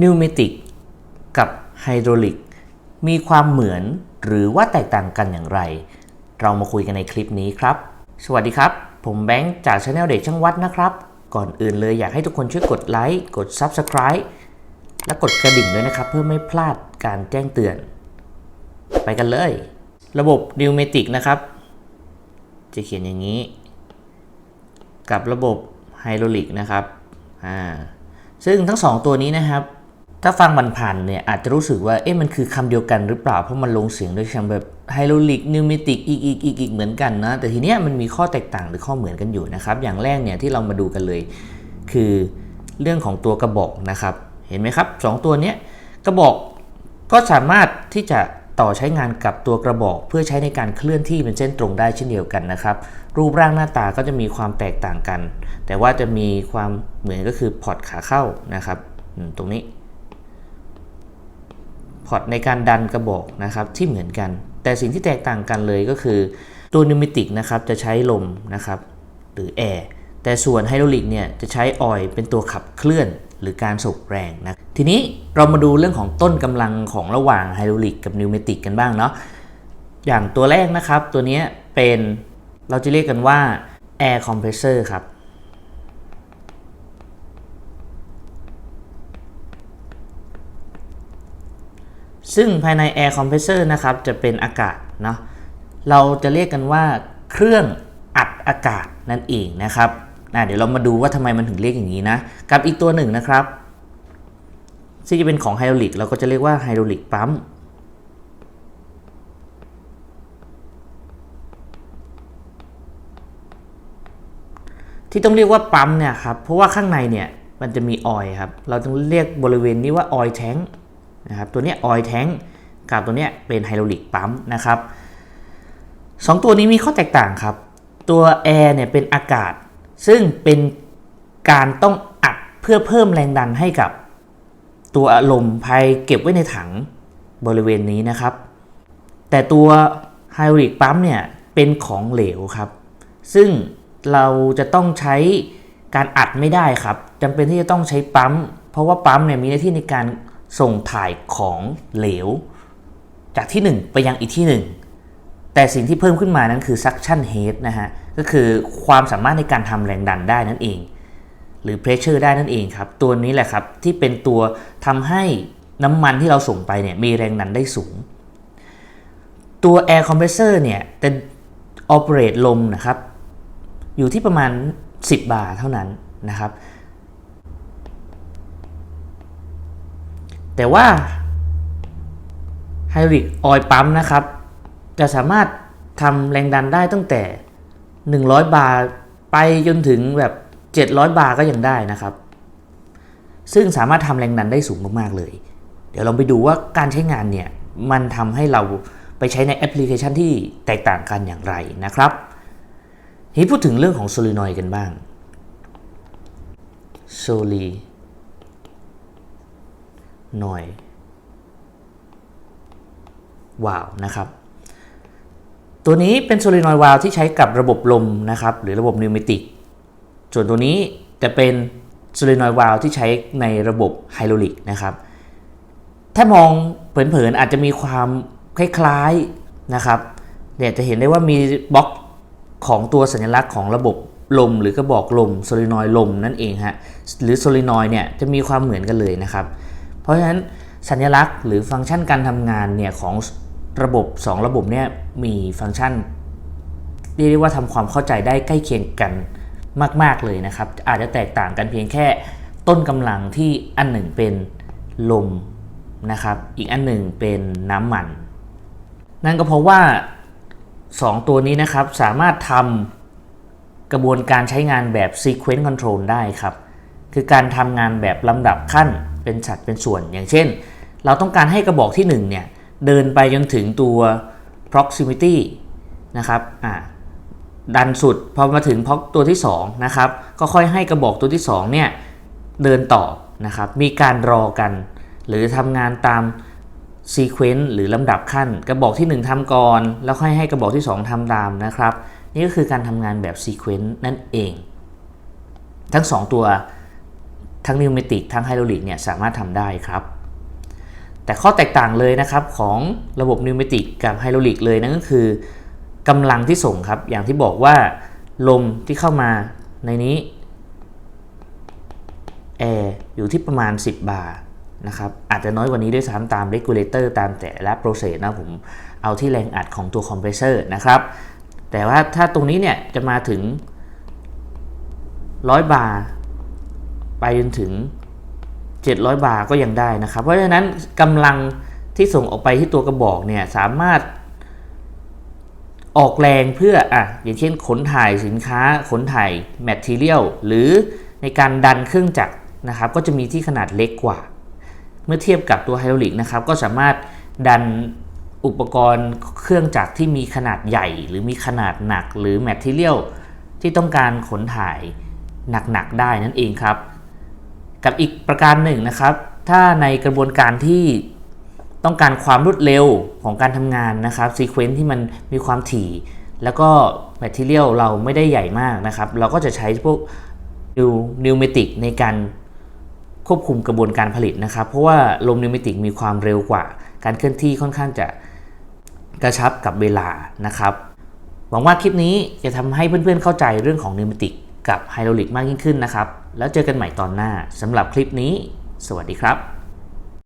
นิวเมติกกับไฮดรอลิกมีความเหมือนหรือว่าแตกต่างกันอย่างไร เรามาคุยกันในคลิปนี้ครับ สวัสดีครับ ผมแบงค์จากช anel เด็กช่างวัดนะครับ ก่อนอื่นเลยอยากให้ทุกคนช่วยกดไลค์กด Subscribe และกดกระดิ่งด้วยนะครับ เพื่อไม่พลาดการแจ้งเตือน ไปกันเลย ระบบนิวเมติกนะครับ จะเขียนอย่างนี้ กับระบบไฮดรอลิกนะครับอ่าซึ่งทั้งสองตัวนี้นะครับ ถ้าฟังมันผ่านเนี่ยอาจจะรู้สึกว่าเอ๊ะมันคือคำเดียวกันหรือเปล่าเพราะมันลงเสียงด้วยคำแบบไฮดรอลิกนิวเมติกอีกอีกอีกอีกเหมือนกันนะ แต่ทีเนี้ยมันมีข้อแตกต่างหรือข้อเหมือนกันอยู่นะครับ อย่างแรกเนี่ยที่เรามาดูกันเลย คือเรื่องของตัวกระบอกนะครับ เห็นไหมครับสองตัวเนี้ยกระบอกก็สามารถที่จะต่อใช้งานกับตัวกระบอก เพื่อใช้ในการเคลื่อนที่เป็นเส้นตรงได้เช่นเดียวกันนะครับ รูปร่างหน้าตาก็จะมีความแตกต่างกัน แต่ว่าจะมีความเหมือนก็คือพอร์ตขาเข้านะครับตรงนี้ อร์ตในการดันกระบอกนะครับที่เหมือนกัน แต่สิ่งที่แตกต่างกันเลยก็คือ ตัวนิวมิติกนะครับจะใช้ลมนะครับหรือแอร์แต่ส่วนไฮดรอลิกเนี่ยจะใช้ออยล์เป็นตัวขับเคลื่อนหรือการส่งแรงนะทีนี้เรามาดูเรื่องของต้นกำลังของระหว่างไฮดรอลิกกับนิวเมติกกันบ้างเนาะอย่างตัวแรกนะครับ ตัวนี้เป็นเราจะเรียกกันว่า Air Compressor ครับ ซึ่งภายใน Air Compressor นะครับจะเป็นอากาศเนาะเราจะเรียกกันว่าเครื่องอัดอากาศนั่นเองนะครับอะเดี๋ยวเรามาดูว่าทำไมมันถึงเรียกอย่างนี้นะ กับอีกตัวหนึ่งนะครับที่จะเป็นของไฮดรอลิกเราก็จะเรียกว่าไฮดรอลิกปั๊มที่ต้องเรียกว่าปั๊มเนี่ยครับเพราะว่าข้างในเนี่ยมันจะมีออยครับ เราต้องเรียกบริเวณนี้ว่าออยแท้ง นะครับตัวนี้ออยล์แท้งกับตัวนี้เป็นไฮดรอลิกปั๊มนะครับสองตัวนี้มีข้อแตกต่างครับ ตัวแอร์เนี่ยเป็นอากาศ ซึ่งเป็นการต้องอัดเพื่อเพิ่มแรงดันให้กับตัวลมภายเก็บไว้ในถังบริเวณนี้นะครับ แต่ตัวไฮดรอลิกปั๊มเนี่ยเป็นของเหลวครับ ซึ่งเราจะต้องใช้การอัดไม่ได้ครับจำเป็นที่จะต้องใช้ปั๊ม เพราะว่าปั๊มเนี่ยมีหน้าที่ในการ ส่งถ่ายของเหลว จากที่ 1 ไปยังอีกที่ 1 แต่สิ่งที่เพิ่มขึ้นมานั้นคือ suction head นะฮะ ก็คือความสามารถในการทำแรงดันได้นั่นเอง หรือ pressure ได้นั่นเองครับ ตัวนี้แหละครับที่เป็นตัวทำให้น้ำมันที่เราส่งไปเนี่ยมีแรงดันได้สูง ตัว air compressor เนี่ยจะ operate ลมนะครับ อยู่ที่ประมาณ 10 บาร์เท่านั้นนะครับ แต่ว่าไฮดริกออยปั๊มนะครับ จะสามารถทำแรงดันได้ตั้งแต่ 100 บาร์ไปจนถึงแบบ 700 บาร์ก็ยังได้นะครับ ซึ่งสามารถทำแรงดันได้สูงมากๆเลย เดี๋ยวเราไปดูว่าการใช้งานเนี่ย มันทำให้เราไปใช้ในแอปพลิเคชันที่แตกต่างกันอย่างไรนะครับทีนี้พูดถึงเรื่องของโซลินอยกันบ้างโซลี นอย์วาล์วนะครับ ตัวนี้เป็นโซลินอยด์วาล์วที่ใช้กับระบบลมนะครับ หรือระบบนิวเมติก ส่วนตัวนี้จะเป็นโซลินอยด์วาล์วที่ใช้ในระบบไฮดรอลิกนะครับ ถ้ามองเผินๆอาจจะมีความคล้ายๆนะครับเนี่ยจะเห็นได้ว่ามีบล็อกของตัวสัญลักษณ์ของระบบลมหรือกระบอกลมโซลินอย์ลมนั่นเองฮะหรือโซลินอย์เนี่ยจะมีความเหมือนกันเลยนะครับ เพราะฉะนั้นสัญลักษณ์หรือฟังก์ชันการทำงานเนี่ยของระบบ 2 ระบบเนี่ยมีฟังก์ชันเรียกได้ว่าทำความเข้าใจได้ใกล้เคียงกันมาก ๆ เลยนะครับ อาจจะแตกต่างกันเพียงแค่ต้นกำลังที่อันหนึ่งเป็นลมนะครับ อีกอันหนึ่งเป็นน้ำมัน นั่นก็เพราะว่า 2 ตัวนี้นะครับสามารถทำกระบวนการใช้งานแบบ sequence control ได้ครับ คือการทำงานแบบลำดับขั้น เป็นสัดเป็นส่วน อย่างเช่น เราต้องการให้กระบอกที่1เนี่ยเดินไปจนถึงตัว proximity นะครับอ่าดันสุดพอมาถึงพอตัวที่2นะครับก็ค่อยให้กระบอกตัวที่2เนี่ยเดินต่อนะครับมีการรอกัน หรือทำงานตามซีเควนต์หรือลำดับขั้น กระบอกที่ 1ทำก่อน แล้วค่อยให้กระบอกที่ 2ทำตามนะครับ นี่ก็คือการทำงานแบบซีเควนต์นั่นเอง ทั้ง 2 ตัว ทั้งนิวเมติกทั้งไฮดรอลิกเนี่ยสามารถทำได้ครับ แต่ข้อแตกต่างเลยนะครับของระบบนิวเมติกกับไฮดรอลิกเลยนั่นก็คือกำลังที่ส่งครับ อย่างที่บอกว่าลมที่เข้ามาในนี้แอร์อยู่ที่ประมาณ 10 บาร์นะครับอาจจะน้อยกว่านี้ด้วยซ้ำตามเรกูเลเตอร์ตามแต่ละโปรเซสนะผมเอาที่แรงอัดของตัวคอมเพรสเซอร์นะครับ แต่ว่าถ้าตรงนี้เนี่ยจะมาถึง 100 บาร์ ไปจนถึง 700 บาร์ก็ยังได้นะครับ เพราะฉะนั้นกำลังที่ส่งออกไปที่ตัวกระบอกเนี่ยสามารถออกแรงเพื่ออะอย่างเช่นขนถ่ายสินค้าขนถ่ายแมทเทียลหรือในการดันเครื่องจักรนะครับ ก็จะมีที่ขนาดเล็กกว่า เมื่อเทียบกับตัวไฮดรอลิกนะครับ ก็สามารถดันอุปกรณ์เครื่องจักรที่มีขนาดใหญ่ หรือมีขนาดหนักหรือแมทเทียลที่ต้องการขนถ่ายหนักๆได้นั่นเองครับ กับอีกประการหนึ่งนะครับ ถ้าในกระบวนการที่ต้องการความรวดเร็วของการทำงานนะครับซีเควนซ์ที่มันมีความถี่ แล้วก็แมทเทียลเราไม่ได้ใหญ่มากนะครับ เราก็จะใช้พวกนิวนิวเมติกในการควบคุมกระบวนการผลิตนะครับ เพราะว่าลมนิวเมติกมีความเร็วกว่า การเคลื่อนที่ค่อนข้างจะกระชับกับเวลานะครับ หวังว่าคลิปนี้จะทำให้เพื่อนๆเข้าใจเรื่องของนิวเมติก กับไฮดรอลิกมากยิ่งขึ้นนะครับ แล้วเจอกันใหม่ตอนหน้าสำหรับคลิปนี้ สวัสดีครับ